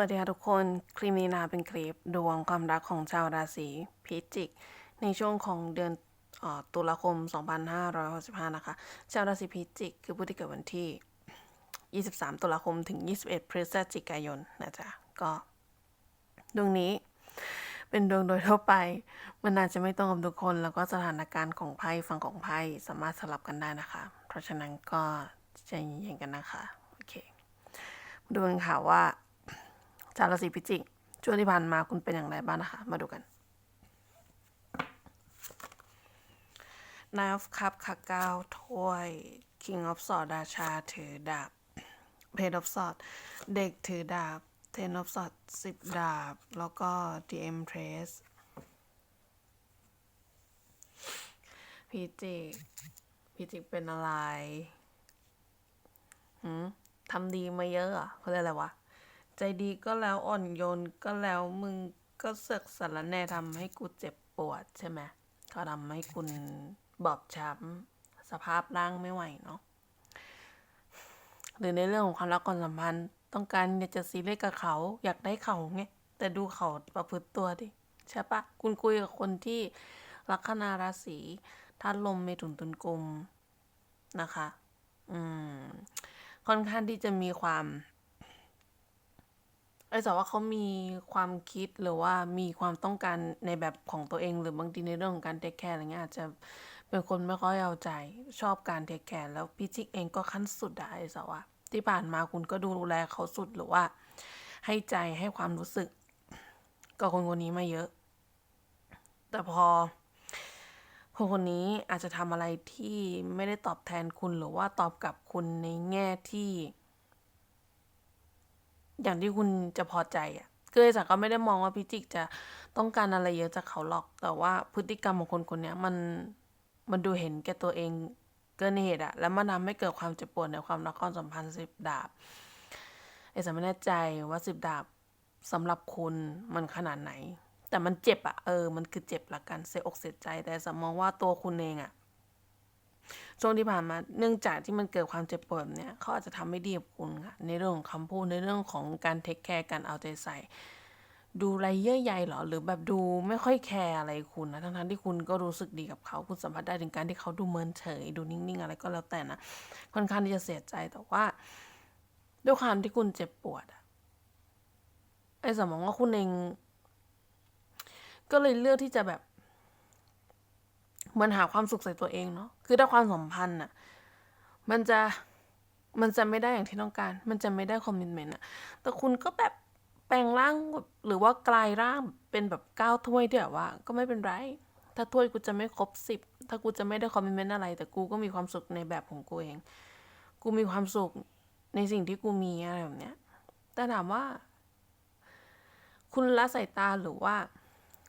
วัสดีค่ะทุกคน คลิปนี้นะเป็นคลิปดวงความรักของชาวราศีพิจิก ในช่วงของเดือนออตุลาคม 2565 นะคะ ชาวราศีพิจิก คือผู้ที่เกิดวันที่ 23 ตุลาคมถึง 21 พฤศจิกายนนะจ๊ะ ก็ดวงนี้เป็นดวงโดยทั่วไป มันอาจจะไม่ตรงกับทุกคน แล้วก็สถานการณ์ของไพ่ฝั่งของไพ่สามารถสลับกันได้นะคะ เพราะฉะนั้นก็ใจเย็นๆกันนะคะ โอเคดูกันค่ะว่า ชาวราศีพิจิกช่วงที่ผ่านมาคุณเป็นอย่างไรบ้างนะคะ มาดูกัน Nine of Cup ค่ะเก้าถ้วย King of Swords ราชาถือดาบ Page of Swords เด็กถือดาบ Ten of Swords สิบดาบ แล้วก็ The Empress พิจิกพิจิกเป็นอะไรหืมทำดีมาเยอะเหรอะเขาเรียกอะไรวะ ใจดีก็แล้วอ่อนโยนก็แล้วมึงก็เสกสารแน่ทำให้กูเจ็บปวดใช่ไหมก็ทำให้คุณบอบช้ำสภาพร่างไม่ไหวเนาะหรือในเรื่องของความรักความสัมพันธ์ต้องการเนี่ยจะซีเรียสกับเขา อยากได้เขาไงแต่ดูเขาประพฤติตัวดิใช่ปะคุณคุยกับคนที่ลัคนาราศีธาตุลมเมถุนตุลกุมนะคะ อืม ค่อนข้างที่จะมีความ ไอ้แต่ว่าเขามีความคิดหรือว่ามีความต้องการในแบบของตัวเอง หรือบางทีในเรื่องของการเทคแคร์อะไรเงี้ยอาจจะเป็นคนไม่ค่อยเอาใจชอบการเทคแคร์แล้วพี่ชิกเองก็ขั้นสุดอะไอ้สาวะที่ผ่านมาคุณก็ดูแลเขาสุดหรือว่า ให้ใจให้ความรู้สึกกับคนคนนี้มาเยอะ แต่พอคนคนนี้อาจจะทำอะไรที่ไม่ได้ตอบแทนคุณหรือว่าตอบกลับคุณในแง่ที่ อย่างที่คุณจะพอใจอะคือไอ้สักก็ไม่ได้มองว่าพิจิกจะต้องการอะไรเยอะจากเขาหรอก แต่ว่าพฤติกรรมของคนคนนี้มันมันดูเห็นแก่ตัวเองเกินเหตุอะแล้วมันทำให้เกิดความเจ็บปวดในความรักความสัมพันธ์สิบดาบไอ้สักไม่แน่ใจว่าสิบดาบสำหรับคุณมันขนาดไหน แต่มันเจ็บอะเออ มันคือเจ็บละกันเสียอกเสียใจแต่สมมองว่าตัวคุณเองอะ ช่วงที่ผ่านมาเนื่องจากที่มันเกิดความเจ็บปวดแบบเนี้ยเขาอาจจะทำไม่ดีกับคุณค่ะในเรื่องของคำพูดในเรื่องของการเทคแคร์การเอาใจใส่ ดูไรเยื่อใยเหรอหรือแบบดูไม่ค่อยแคร์อะไรคุณนะทั้งๆที่คุณก็รู้สึกดีกับเขาคุณสัมผัสได้ถึงการที่เขาดูเมินเฉย ดูนิ่งๆอะไรก็แล้วแต่นะค่อนข้างที่จะเสียใจแต่ว่า ด้วยความที่คุณเจ็บปวดอะไอ้สมองว่าคุณเองก็เลยเลือกที่จะแบบ เหมันหาความสุขใส่ตัวเองเนาะคือถ้าความสัมพันธ์อะมันจะมันจะไม่ได้อย่างที่ต้องการ มันจะไม่ได้คอมมิชเมนต์อะแต่คุณก็แบบแปลงร่างหรือว่ากลายร่างเป็นแบบก้าวถ้วยที่แบบว่า ก็ไม่เป็นไร ถ้าถ้วยกูจะไม่ครบสิบถ้ากูจะไม่ได้คอมมิชเมนต์อะไร แต่กูก็มีความสุขในแบบของกูเอง กูมีความสุขในสิ่งที่กูมีอะไรแบบเนี้ยแต่ถามว่า คุณละสายตาหรือว่า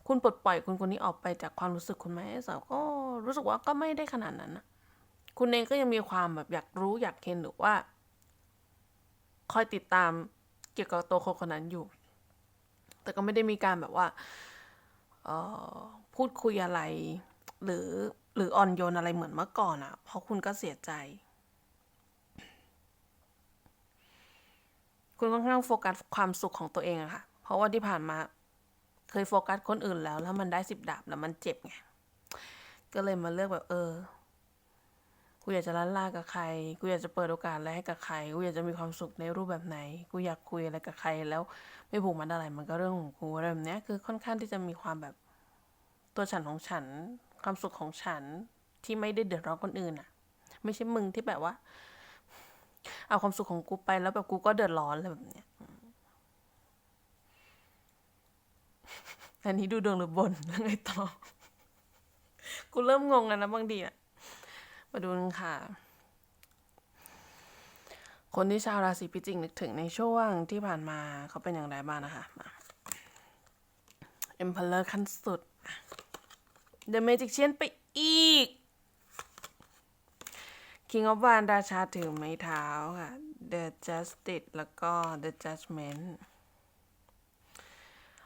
คุณปลดปล่อยคนคนนี้ออกไปจากความรู้สึกคุณไหมสาวก็รู้สึกว่าก็ไม่ได้ขนาดนั้นนะคุณเองก็ยังมีความแบบอยากรู้อยากเห็นหรือว่า คอยติดตามเกี่ยวกับตัวคนคนนั้นอยู่ แต่ก็ไม่ได้มีการแบบว่าเออพูดคุยอะไร หรือหรืออ่อนโยนอะไรเหมือนเมื่อก่อนอะ่ะ เพราะคุณก็เสียใจ คุณค่อนข้างโฟกัสความสุขของตัวเองอะค่ะ เพราะว่าที่ผ่านมา เคยโฟกัสคนอื่นแล้ว แล้วมันได้สิบดาบแล้วมันเจ็บไง ก็เลยมาเลือกแบบเออ กูอยากจะล้านลากับใคร กูอยากจะเปิดโอกาสอะไรให้กับใคร กูอยากจะมีความสุขในรูปแบบไหน กูอยากคุยอะไรกับใคร แล้วไม่ผูกมัดอะไร มันก็เรื่องของกูอะไรแบบเนี้ยคือค่อนข้างที่จะมีความแบบตัวฉันของฉัน ความสุขของฉันที่ไม่ได้เดือดร้อนคนอื่นอะไม่ใช่มึงที่แบบว่า เอาความสุขของกูไปแล้วแบบกูก็เดือดร้อนอะไรแบบเนี้ย อันนี้ดูดวงหรือบนแล้วไงต่อ กูเริ่มงงกันนะบางทีอะมาดูนค่ะ คนที่ชาวราศีพิจิกนึกถึงในช่วงที่ผ่านมาเขาเป็นอย่างไรบ้างนะคะมาเอ็มพลเลอร์ขั้นสุด The Magician ไปอีก King of w a n ราชาถือไม้เท้าค่ะ The Justice แล้วก็ The Judgment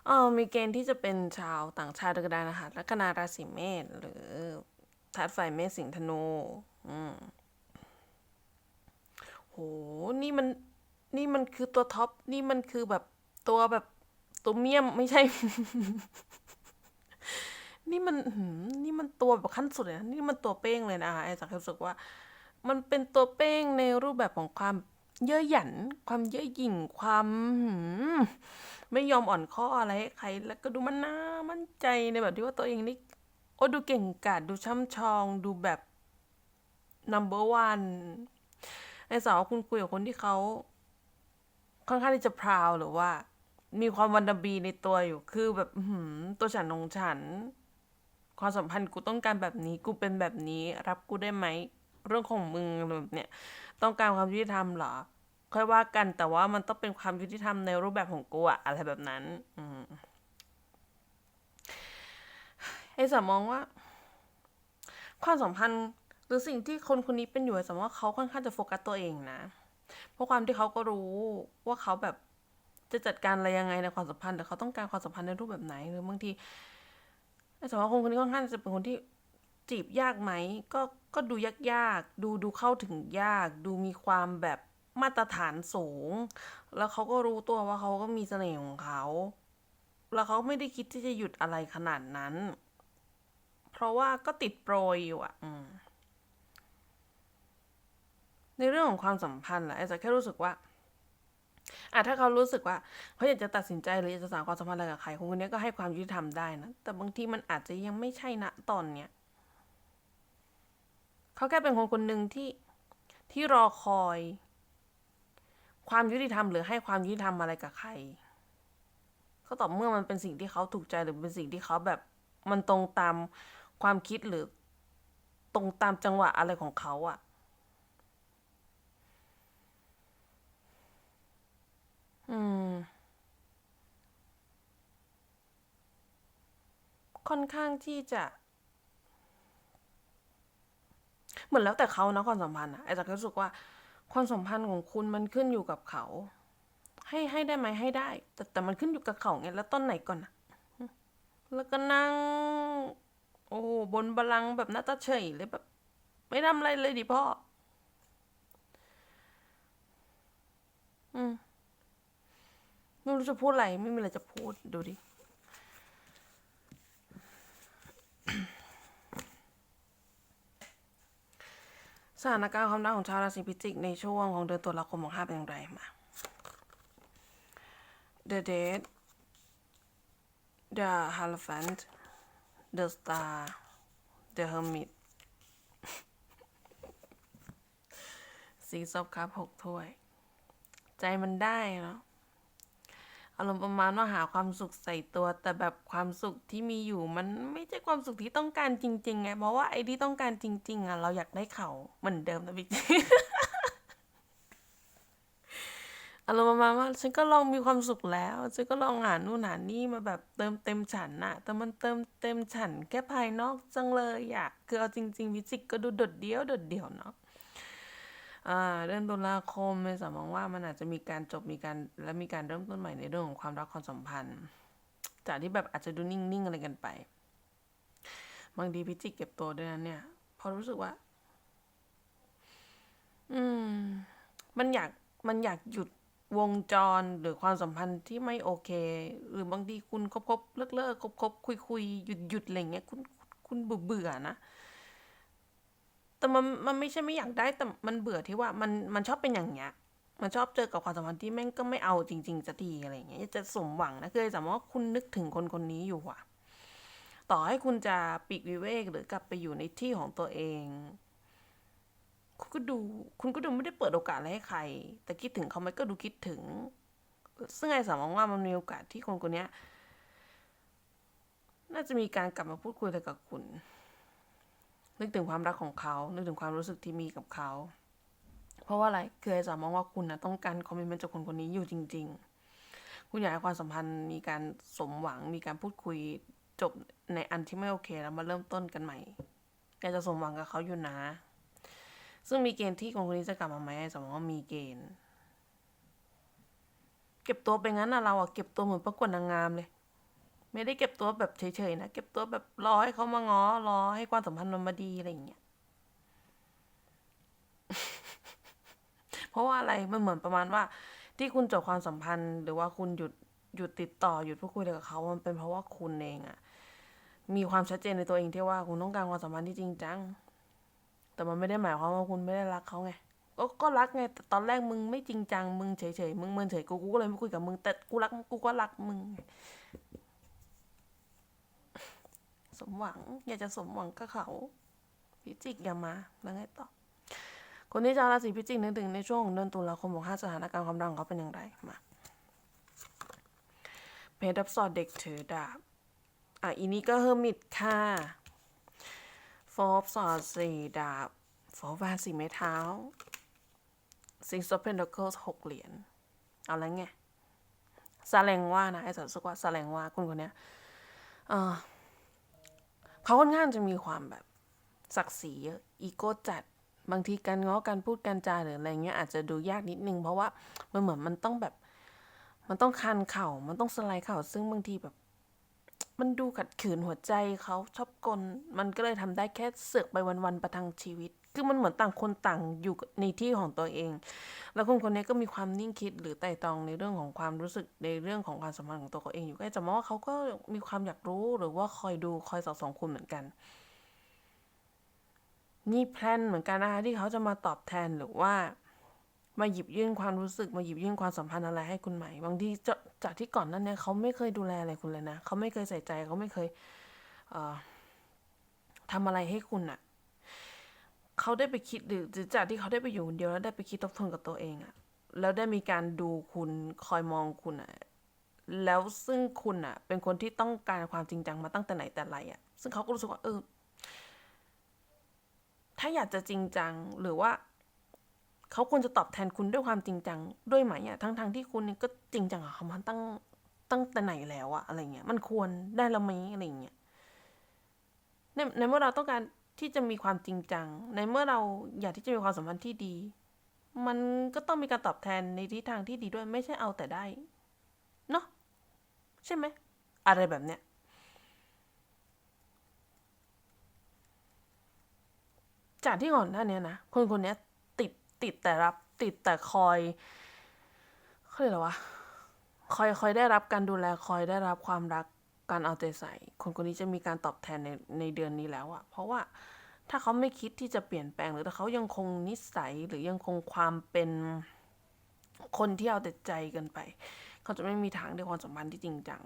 เออมีเกณฑ์ที่จะเป็นชาวต่างชาติก็ได้นะคะลัคนาราศีเมษหรือธาตุไฟเมษสิงห์ธนูอืมโห นี่มัน นี่มันคือตัวท็อป นี่มันคือแบบตัวแบบตัวเมียมไม่ใช่ นี่มันนี่มันตัวแบบขั้นสุดเลยนะ นี่มันตัวเป้งเลยนะคะไอ้จากรู้สึกว่า มันเป็นตัวเป้งในรูปแบบของความเย่อหยัน ความเย่อหยิ่ง ความ ไม่ยอมอ่อนข้ออะไรให้ใคร แล้วก็ดูมันน่ามั่นใจในแบบที่ว่าตัวเองนี่โอ้ดูเก่งกาจดูช่ำชองดูแบบ number one ในสาวว่าคุณคุยกับคนที่เขาค่อนข้างที่จะพราวหรือว่า มีความวันดบีในตัวอยู่คือแบบหือตัวฉันของฉัน ความสัมพันธ์กูต้องการแบบนี้ กูเป็นแบบนี้ รับกูได้ไหม เรื่องของมึงอะไรแบบเนี้ยต้องการความยุติธรรมเหรอ ค่อยว่ากันแต่ว่ามันต้องเป็นความยุติธรรมในรูปแบบของกูอะอะไรแบบนั้น อืมไอ้สามมองว่า ความสัมพันธ์หรือสิ่งที่คนคนนี้เป็นอยู่ไอ้สามว่าเขาค่อนข้างจะโฟกัสตัวเองนะ เพราะความที่เขาก็รู้ว่าเขาแบบจะจัดการอะไรยังไงในความสัมพันธ์แต่เขาต้องการความสัมพันธ์ในรูปแบบไหนหรือบางทีไอ้สมมติว่าคนคนนี้ค่อนข้างจะเป็นคนที่จีบยากไหมก็ก็ดูยากๆดูดูเข้าถึงยาก ดูมีความแบบ มาตรฐานสูง แล้วเขาก็รู้ตัวว่าเขาก็มีเสน่ห์ของเขา แล้วเขาไม่ได้คิดที่จะหยุดอะไรขนาดนั้น เพราะว่าก็ติดโปรยอยู่อะอในเรื่องของความสัมพันธ์แหละไอ้จะแค่รู้สึกว่าอะถ้าเขารู้สึกว่าเขาอยากจะตัดสินใจหรืออยากจะสานความสัมพันธ์อะไรกับใครคนคนนี้ก็ให้ความยุติธรรมได้นะ แต่บางทีมันอาจจะยังไม่ใช่ณตอนเนี้ยเขาแค่เป็นคนคนหนึ่งที่ที่รอคอย ความยุติธรรมหรือให้ความยุติธรรมอะไรกับใครก็ต่อเมื่อมันเป็นสิ่งที่เขาถูกใจหรือเป็นสิ่งที่เขาแบบมันตรงตามความคิดหรือ ตรงตามจังหวะอะไรของเขาอะอืม ค่อนข้างที่จะ เหมือนแล้วแต่เขานะความสัมพันธ์อะไอ้จักรู้สึกว่า ความสัมพันธ์ของคุณมันขึ้นอยู่กับเขา ให้ให้ได้ไหมให้ได้ แต่แต่มันขึ้นอยู่กับเขาไงแล้วต้นไหนก่อนนะแล้วก็นั่ง โอ้บนบัลลังแบบหน้าตาเฉยเลยแบบ ไม่ทำอะไรเลยดิพ่อ อืมไม่รู้จะพูดอะไร ไม่มีอะไรจะพูดดูดิ สถานการณ์ความรักของชาวราศีพิจิกในช่วงของเดือนตุลาคมของห้าเป็นอย่างไรมา The Date The Hierophant The Star The Hermit Six of Cups หกถ้วย ใจมันได้เนาะ อารมณ์ประมาณว่าหาความสุขใส่ตัว แต่แบบความสุขที่มีอยู่มันไม่ใช่ความสุขที่ต้องการจริงๆไงเพราะว่าไอ้ที่ต้องการจริง ๆอะเราอยากได้เขาเหมือนเดิมนะพี่อารมณ์ประมาณว่าฉันก็ลองมีความสุขแล้วฉันก็ลองหานู่นหานี่มาแบบเติมเต็มฉันน่ะ แต่มันเติมเต็มฉันแค่ภายนอกจังเลยอะคือเอาจริง ๆ วิจิกก็ดูโดดเดี่ยวโดดเดี่ยวเนาะ เดือนตุลาคมในสามองว่ามันอาจจะมีการจบมีการและมีการเริ่มต้นใหม่ในเรื่องของความรักความสัมพันธ์ จากที่แบบอาจจะดูนิ่งๆอะไรกันไป บางทีพิจิกเก็บตัวด้วยนะเนี่ยพอรู้สึกว่า อืม มันอยากมันอยากหยุดวงจรหรือความสัมพันธ์ที่ไม่โอเค หรือบางทีคุณคบคบเลิกเลิกคบคบคุยคุยหยุดหยุดอะไรเงี้ยคุณคุณเบื่อเบื่อนะ แต่มันมันไม่ใช่ไม่อยากได้แต่มันเบื่อที่ว่ามันมันชอบเป็นอย่างเงี้ย มันชอบเจอกับความสัมพันธ์ที่แม่งก็ไม่เอาจริงๆสักทีอะไรเงี้ยจะสมหวังนะคือสมมติว่าคุณนึกถึงคนคนนี้อยู่อะต่อให้คุณจะปีกวิเวกหรือกลับไปอยู่ในที่ของตัวเอง คุณก็ดู คุณก็ดูไม่ได้เปิดโอกาสอะไรให้ใคร แต่คิดถึงเขาไหมก็ดูคิดถึง ซึ่งไอ้สามองว่ามันมีโอกาสที่คนคนนี้น่าจะมีการกลับมาพูดคุยอะไรกับคุณ นึกถึงความรักของเขา นึกถึงความรู้สึกที่มีกับเขา เพราะว่าอะไร คือไอ้สามองว่าคุณนะต้องการคอมมิชเมนต์จากคนคนนี้อยู่จริง ๆ คุณอยากให้ความสัมพันธ์มีการสมหวัง มีการพูดคุยจบในอันที่ไม่โอเคแล้วมาเริ่มต้นกันใหม่อยากจะสมหวังกับเขาอยู่นะ ซึ่งมีเกณฑ์ที่คนคนนี้จะกลับมาไหมไอ้สามมองว่ามีเกณฑ์ เก็บตัวไปงั้นนะเราอะเก็บตัวเหมือนประกวดนางงามเลย ไม่ได้เก็บตัวแบบเฉยๆนะ เก็บตัวแบบรอให้เขามาง้อรอให้ความสัมพันธ์มันมาดีอะไรอย่างเงี้ย เพราะว่าอะไรมันเหมือนประมาณว่า ที่คุณจบความสัมพันธ์ หรือว่าคุณหยุดหยุดติดต่อหยุดพูดคุยกับเขา มันเป็นเพราะว่าคุณเองอะมีความชัดเจนในตัวเองที่ว่าคุณต้องการความสัมพันธ์ที่จริงจัง แต่มันไม่ได้หมายความว่าคุณไม่ได้รักเขาไงก็ก็รักไงแต่ตอนแรกมึงไม่จริงจัง มึงเฉยเฉยๆมึงเมินเฉยกูกูก็เลยไม่คุยกับมึงแต่กูรักกูก็รักมึง สมหวัง อยากจะสมหวังกับเขาพิจิกอย่ามาแล้วไงต่อคนที่ชาวราศีพิจิกนึกถึงในช่วงเดือนตุลาคมของห้าสถานการณ์ความรักของเขาเป็นอย่างไรมาเพดับสอดเด็กถือดาบอะอีนี้ก็เฮอร์มิตค่ะโฟบสอดสี่ดาบโฟบาสี่ไม้เท้าซิง of Pentacles หกเหรียญเอาแล้วไงซาเลงว่านะไอ้สัตว์สกว่าซาเลงว่าคุณคนเนี้ยเออ เขาค่อนข้างจะมีความแบบศักดิ์ศรีเยอะอีโก้จัดบางทีการง้อการพูดการจาหรืออะไรเงี้ยอาจจะดูยากนิดนึง เพราะว่ามันเหมือนมันต้องแบบ มันต้องคันเข่ามันต้องสไลด์เข่าซึ่งบางทีแบบ มันดูขัดขืนหัวใจเขาชอบกล มันก็เลยทำได้แค่เสือกไปวันๆประทังชีวิต คือมันเหมือนต่างคนต่างอยู่ในที่ของตัวเอง แล้วคนคนนี้ก็มีความนิ่งคิดหรือไต่ตองในเรื่องของความรู้สึกในเรื่องของความสัมพันธ์ของตัวเขาเองอยู่ก็จะมองว่าเขาก็มีความอยากรู้หรือว่าคอยดูคอยสอดส่องคุณเหมือนกัน นี่แพลนเหมือนกันนะคะที่เขาจะมาตอบแทนหรือว่ามาหยิบยื่นความรู้สึกมาหยิบยื่นความสัมพันธ์อะไรให้คุณใหม่ บางทีจจากที่ก่อนนั้นเนี่ยเขาไม่เคยดูแลอะไรคุณเลยนะเขาไม่เคยใส่ใจเขาไม่เคยเอ่อทำอะไรให้คุณอะ เขาได้ไปคิดหรือจากที่เขาได้ไปอยู่คนเดียวแล้วได้ไปคิดทบทวนกับตัวเองอะแล้วได้มีการดูคุณคอยมองคุณอะแล้วซึ่งคุณอะเป็นคนที่ต้องการความจริงจังมาตั้งแต่ไหนแต่ไรอะซึ่งเขาก็รู้สึกว่าเออถ้าอยากจะจริงจังหรือว่าเขาควรจะตอบแทนคุณด้วยความจริงจังด้วยไหมอะทั้งทงๆที่คุณนี่ก็จริงจังกับเขามาตั้งตั้งแต่ไหนแล้วอะอะไรเงี้ยมันควรได้แล้วไหมอะไรเงี้ยในในเมื่อเราต้องการ ที่จะมีความจริงจัง ในเมื่อเราอยากที่จะมีความสัมพันธ์ที่ดี มันก็ต้องมีการตอบแทนในทิศทางที่ดีด้วยไม่ใช่เอาแต่ได้เนาะใช่ไหมอะไรแบบเนี้ยจากที่ก่อนหน้าเนี้ยนะคนคนเนี้ยติดติดแต่รับติดแต่คอยเขาเรียกอะไรวะคอยคอยได้รับการดูแลคอยได้รับความรัก การเอาใจใส่ คนคนนี้จะมีการตอบแทนในในเดือนนี้แล้วอะเพราะว่าถ้าเขาไม่คิดที่จะเปลี่ยนแปลง หรือถ้าเขายังคงนิสัยหรือยังคงความเป็นคนที่เอาแต่ใจเกันไป เขาจะไม่มีทางได้ความสัมพันธ์ที่จริงจัง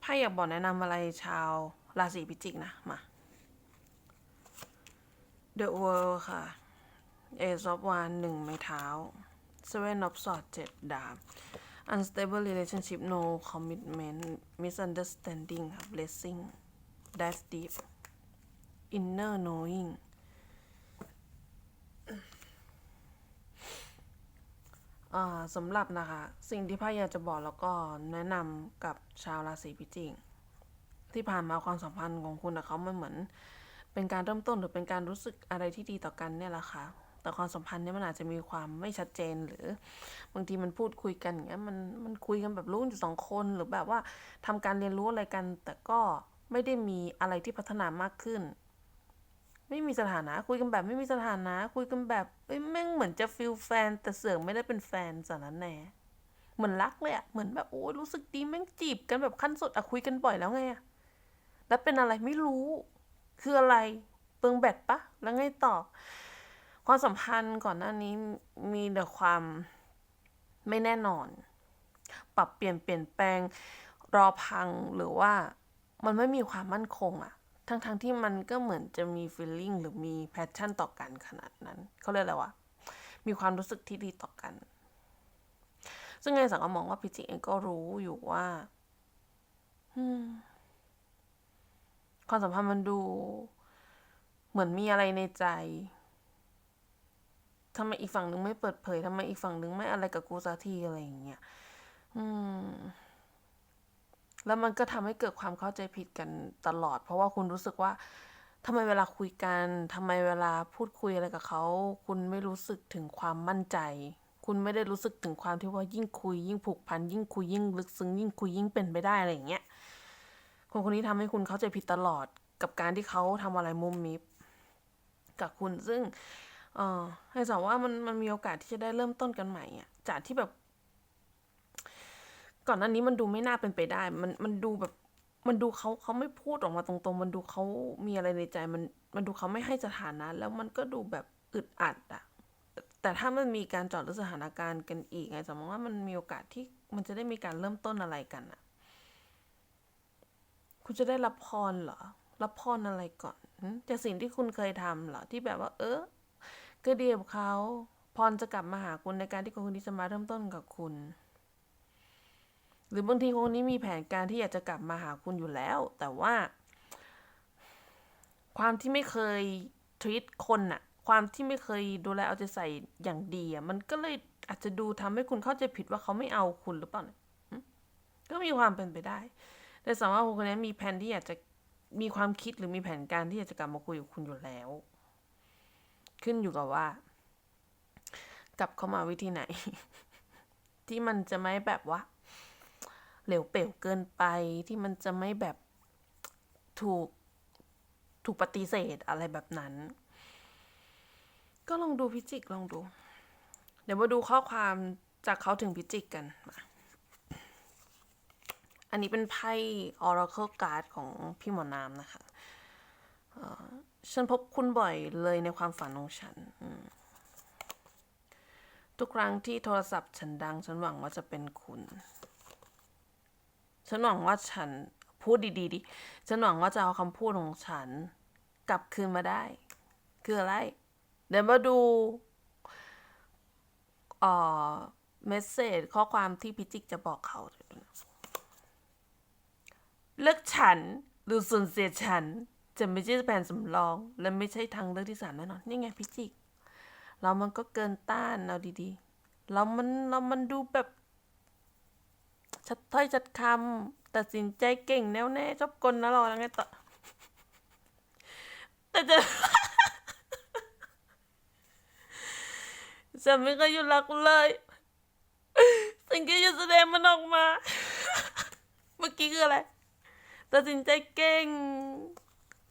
ไพ่อยากบอกแนะนำอะไรชาวราศีพิจิกนะมา The World ค่ะ Ace of Wands หนึ่งไม้เท้า Seven of Swords เจ็ดดาบ Unstable relationship no commitment misunderstanding ค่ะ blessing that's deep inner knowing อ่าสำหรับนะคะ สิ่งที่พ่ออยากจะบอกแล้วก็แนะนำกับชาวราศีพิจิกที่ผ่านมาความสัมพันธ์ของคุณกับเขามันเหมือน เป็นการเริ่มต้นหรือเป็นการรู้สึกอะไรที่ดีต่อกันเนี่ยแหละค่ะ แต่ความสัมพันธ์เนี่ยมันอาจจะมีความไม่ชัดเจนหรือบางทีมันพูดคุยกันอย่างเงี้ยมันมันคุยกันแบบรู้กันอยู่สองคนหรือแบบว่าทำการเรียนรู้อะไรกัน แต่ก็ไม่ได้มีอะไรที่พัฒนามากขึ้น ไม่มีสถานะ คุยกันแบบไม่มีสถานะ คุยกันแบบเอ้ยแม่งเหมือนจะฟิลแฟน แต่เสือกไม่ได้เป็นแฟนสารแน่เหมือนรักเลยอะเหมือนแบบโอ้ยรู้สึกดีแม่งจีบกันแบบขั้นสุดอะคุยกันบ่อยแล้วไงอะแล้วเป็นอะไรไม่รู้ คืออะไรเปลืองแบตปะแล้วไงต่อ ความสัมพันธ์ก่อนหน้านี้มีแต่ความไม่แน่นอน ปรับเปลี่ยนเปลี่ยนแปลงรอพังหรือว่ามันไม่มีความมั่นคงอะทั้งๆทที่มันก็เหมือนจะมี feeling หรือมี passion ต่อกันขนาดนั้นเขาเรียกอะไรวะมีความรู้สึกที่ดีต่อกัน ซึ่งไงสังก็มองว่าพิจิเองก็รู้อยู่ว่าความสัมพันธ์มันดู เหมือนมีอะไรในใจ ทำไมอีกฝั่งหนึ่งไม่เปิดเผยทำไมอีกฝั่งหนึ่งไม่อะไรกับกูสักทีอะไรอย่างเงี้ยอืม แล้วมันก็ทำให้เกิดความเข้าใจผิดกันตลอด เพราะว่าคุณรู้สึกว่าทำไมเวลาคุยกันทำไมเวลาพูดคุยอะไรกับเขา คุณไม่รู้สึกถึงความมั่นใจ คุณไม่ได้รู้สึกถึงความที่ว่ายิ่งคุย ยิ่งผูกพันยิ่งคุยยิ่งลึกซึ้งยิ่งคุยยิ่งเป็นไปได้อะไรอย่างเงี้ยคนคนนี้ทำให้คุณเข้าใจผิดตลอดกับการที่เขาทำอะไรมุมมิบกับคุณซึ่ง เออให้สาวว่ามันมันมีโอกาสที่จะได้เริ่มต้นกันใหม่อะจากที่แบบ ก่อนหน้านี้มันดูไม่น่าเป็นไปได้ มันมันดูแบบ มันดูเขาเขาไม่พูดออกมาตรงๆ มันดูเขามีอะไรในใจ มันมันดูเขาไม่ให้สถานะ แล้วมันก็ดูแบบอึดอัดอะ แต่ถ้ามันมีการจอดลึกสถานการณ์กันอีกไงสมมติว่ามันมีโอกาสที่มันจะได้มีการเริ่มต้นอะไรกันอะคุณจะได้รับพรเหรอ รับพรอะไรก่อนจากสิ่งที่คุณเคยทำเหรอ ที่แบบว่า เออ ก็ดีกับเขา พรจะกลับมาหาคุณในการที่คนคนนี้จะมาเริ่มต้นกับคุณ หรือบางทีคนนี้มีแผนการที่อยากจะกลับมาหาคุณอยู่แล้ว แต่ว่า ความที่ไม่เคยท e a t คนอะความที่ไม่เคยดูแลเอาใจใส่อย่างดีอะมันก็เลยอาจจะดูทำให้คุณเข้าใจผิดว่าเขาไม่เอาคุณหรือเปล่าเนี่ยก็มีความเป็นไปได้ แต่สามารถคนคนนี้มีแผนที่อยากจะมีความคิดหรือมีแผนการที่อยากจะกลับมาคุยกับคุณอยู่แล้ว ขึ้นอยู่กับว่า กลับเข้ามาวิธีไหน ที่มันจะไม่แบบว่า เหลวเป๋วเกินไปที่มันจะไม่แบบถูกถูกปฏิเสธอะไรแบบนั้น ก็ลองดูพิจิกลองดู เดี๋ยวมาดูข้อความจากเขาถึงพิจิกกันมาอันนี้เป็นไพ่ Oracle Card ของพี่หมอนามนะคะ ฉันพบคุณบ่อยเลยในความฝันของฉัน ทุกครั้งที่โทรศัพท์ฉันดัง ฉันหวังว่าจะเป็นคุณ ฉันหวังว่าฉันพูดดีๆดิ ฉันหวังว่าจะเอาคำพูดของฉัน กลับคืนมาได้ คืออะไร เดี๋ยวมาดูเอ่อเมสเซจข้อความที่พิจิกจะบอกเขาเลือกฉันหรือสูญเสียฉัน จะไม่ใช่แผนสำรอง และไม่ใช่ทางเลือกที่สามแน่นอนนี่ไงพิจิก เรามันก็เกินต้านเอาดีๆ เรามันเรามันดูแบบชัดถ้อยชัดคำตัดสินใจเก่งแน่วแน่ชอบกลนะเราแล้วไงต่อแต่จะฉันไม่เคยหยุดรักเลยสิ่งที่จะแสดงมันออกมา เมื่อกี้คืออะไร ตัดสินใจเก่ง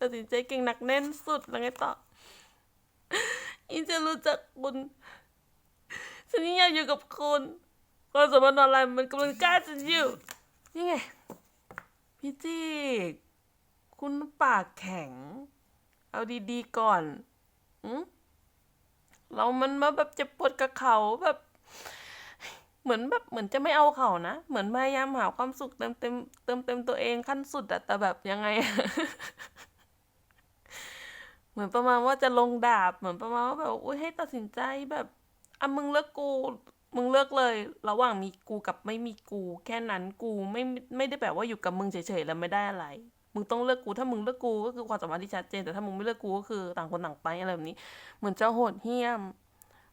ตัดสินใจเก่งหนักแน่นสุดแล้วไงต่อยิ่งจะรู้จักคุณฉันยิ่งอยากอยู่กับคุณความสัมพันธ์ออนไลน์มันกำลังกล้าฉันอยู่นี่ไงพี่จิกคุณปากแข็ง เอาดีๆก่อนอืมเรามันมาแบบจ็บปวดกับเขาแบบ เหมือนแบบเหมือนจะไม่เอาเขานะเหมือนพยายามหาความสุขเติมเต็มเติมเต็มตัวเองขั้นสุดอะแต่แบบยังไง เหมือนประมาณว่าจะลงดาบ เหมือนประมาณว่าแบบอุ้ยให้ตัดสินใจแบบอะมึงเลือกกู มึงเลือกเลย ระหว่างมีกูกับไม่มีกู แค่นั้นกูไม่ไม่ได้แบบว่าอยู่กับมึงเฉยๆแล้วไม่ได้อะไร มึงต้องเลือกกู ถ้ามึงเลือกกูก็คือความสัมพันธ์ที่ชัดเจน แต่ถ้ามึงไม่เลือกกูก็คือต่างคนต่างไปอะไรแบบนี้ เหมือนจะโหดเหี้ยม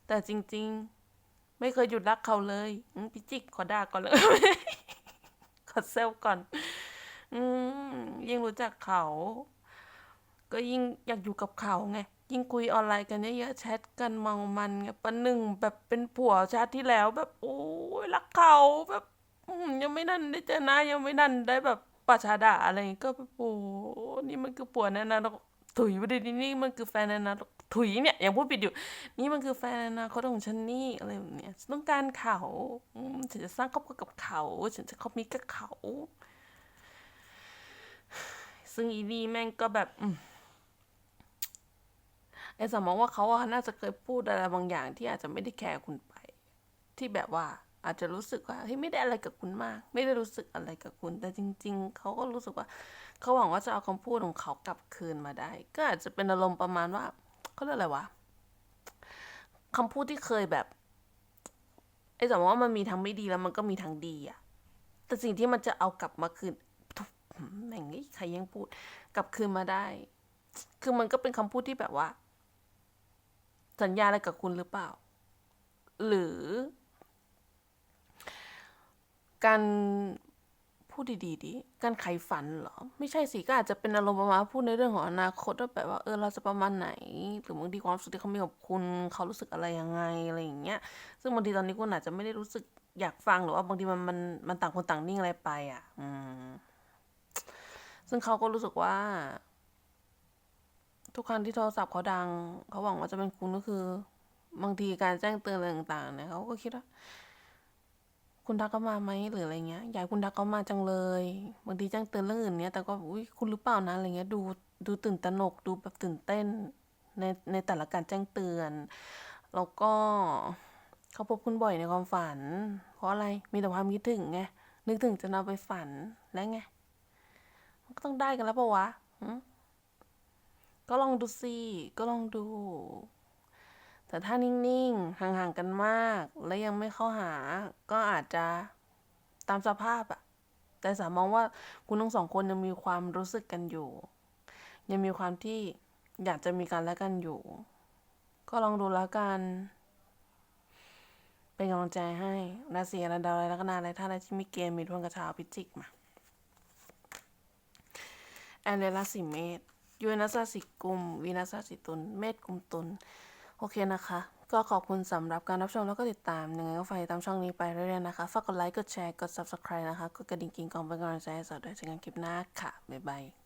แต่จริง ๆ ไม่เคยหยุดรักเขาเลยพี่จิกขอด่าก่อนเลยขอเซลก่อน อืมยิ่งรู้จักเขา ก็ยิ่งอยากอยู่กับเขาไง ยิ่งคุยออนไลน์กันเยอะๆแชทกันเมามันไงประหนึ่งแบบเป็นผัวชาติที่แล้วแบบโอ้ยรักเขาแบบยังไม่นันได้เจอน้ายังไม่นันได้แบบประชาดาอะไรอย่างงี้ก็แบบโอ้นี่มันคือผัวแน่นะถุยไปดินี่มันคือแฟนแน่นะถุยเนี่ยยังพูดผิดอยู่ นี่มันคือแฟนอนาคตของฉันนี่อะไรแบบเนี้ยต้องการเขาฉันจะสร้างครอบครัวกับเขา ฉันจะคบมิตรกับเขา ซึ่งอีนี่แม่งก็แบบอื ไอ้สมมองว่าเขาอะน่าจะเคยพูดอะไรบางอย่างที่อาจจะไม่ได้แคร์คุณไป ที่แบบว่าอาจจะรู้สึกว่าเฮ้ยไม่ได้อะไรกับคุณมาก ไม่ได้รู้สึกอะไรกับคุณ แต่จริง ๆ เขาก็รู้สึกว่า เขาหวังว่าจะเอาคำพูดของเขากลับคืนมาได้ ก็อาจจะเป็นอารมณ์ประมาณว่าเขาเรียกอะไรวะคำพูดที่เคยแบบ ไอ้สมมองว่ามันมีทั้งไม่ดีแล้วมันก็มีทั้งดีอะแต่สิ่งที่มันจะเอากลับมาคืนแม่งไอ้ใครยังพูด กลับคืนมาได้ คือมันก็เป็นคำพูดที่แบบว่า สัญญาอะไรกับคุณหรือเปล่า หรือ การพูดดีๆดิการไขฝันเหรอ ไม่ใช่สิก็อาจจะเป็นอารมณ์ประมาณพูดในเรื่องของอนาคตว่าแบบว่าเออเราจะประมาณไหน หรือบางทีความรู้สึกที่เขามีกับคุณเขารู้สึกอะไรยังไงอะไรอย่างเงี้ย ซึ่งบางทีตอนนี้คุณอาจจะไม่ได้รู้สึกอยากฟังหรือว่าบางทีมันมันมันต่างคนต่างนิ่งอะไรไป อะ อืมซึ่งเขาก็รู้สึกว่า ทุกครั้งที่โทรศัพท์เขาดัง เขาหวังว่าจะเป็นคุณก็คือ บางทีการแจ้งเตือนอะไรต่างๆเนี่ยเขาก็คิดว่าคุณทักเขามาไหมหรืออะไรเงี้ยอยากให้คุณทักเขามาจังเลย บางทีแจ้งเตือนเรื่องอื่นเนี้ยแต่ก็อุ้ยคุณหรือเปล่านะอะไรเงี้ยดูดูตื่นตระหนกดูแบบตื่นเต้นในในแต่ละการแจ้งเตือน แล้วก็เขาพบคุณบ่อยในความฝัน เพราะอะไรมีแต่ความคิดถึงไงนึกถึงจะนำไปฝันแล้วไงมันก็ต้องได้กันแล้วปะวะ ก็ลองดูสิ ก็ลองดู แต่ถ้านิ่งๆ ห่างๆ กันมาก และยังไม่เข้าหา ก็อาจจะตามสภาพอะแต่สามองว่าคุณทั้งสองคนยังมีความรู้สึกกันอยู่ ยังมีความที่อยากจะมีกันและกันอยู่ ก็ลองดูแล้วกัน เป็นกำลังใจให้ราศีอะไรดาวอะไรลัคนาอะไรถ้าอะไรที่มีเกณฑ์มีทวนกระชาวพิจิกมาแอนเลราศีเมษ ยูเรนัสราศีกุมวีนัสราศีตุลเมษกุมตุลโอเคนะคะ ก็ขอบคุณสำหรับการรับชมแล้วก็ติดตามยังไงก็ฝากติดตามช่องนี้ไปเรื่อยๆนะคะฝากกดไลค์กดแชร์กด subscribe นะคะกดกระดิ่งกิงกองเป็นกำลังใจให้สาวด้วยเจอกันคลิปหน้าค่ะบ๊ายบาย